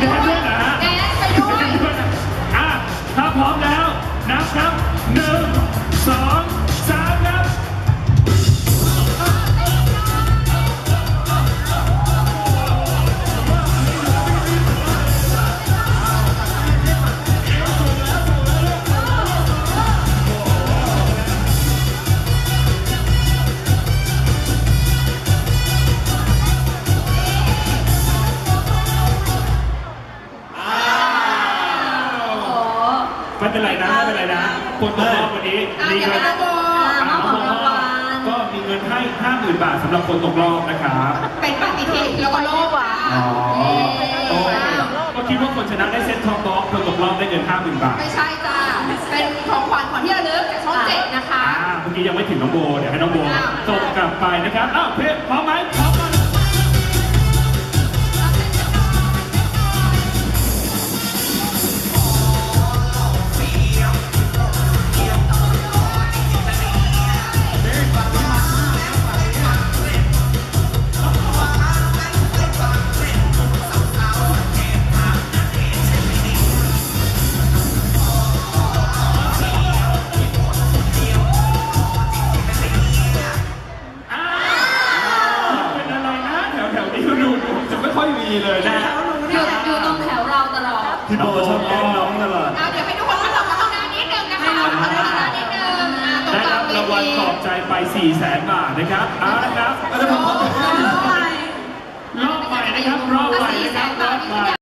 แดนด้วยนะแดนไปด้วยอะถ้าพร้อมแล้วนับครับหนึ่งสอง ไม่เป็นไรนะไม่เป็นไรนะคนตกรอบวันนี้อะมีเดี๋ยวเงินเราโบอะมาของรางวัลก็มีเงินให้ 50,000 บาทสำหรับคนตกรอบนะครับเป็นปฏิทินแล้วก็โลกอะอ๋อเอ๊ะโอ้ก็คิดว่าคนชนะได้เซ็ตทองบล็อกคนตกรอบได้เงิน 50,000 บาทไม่ใช่จ้าเป็นของขวัญของที่ระลึกจากช่องเจ็ดนะคะ อ่าเมื่อกี้ยังไม่ถึงน้องโบเดี๋ยวให้น้องโบอ้าวส่งกลับไปนะครับอ้าวเพชรพร้อมไหมพร้อม ค่อยมีเลยนะอยู่อยู่ตรงแถวเราตลอดพี่โบชอบแกล้งน้องตลอดเอาเดี๋ยวให้ทุกคนมาส่งมาข้างหน้านิดนึงนะคะมาข้างหน้านิดนึงอะตรงได้กลารังบเวรางวัลทีปลอบใจไป 4 0 0แสนบาทนะครับเอาละครับโอ้ยรอบใหม่นะครับ รอบใหม่นะครับ รอบใหม่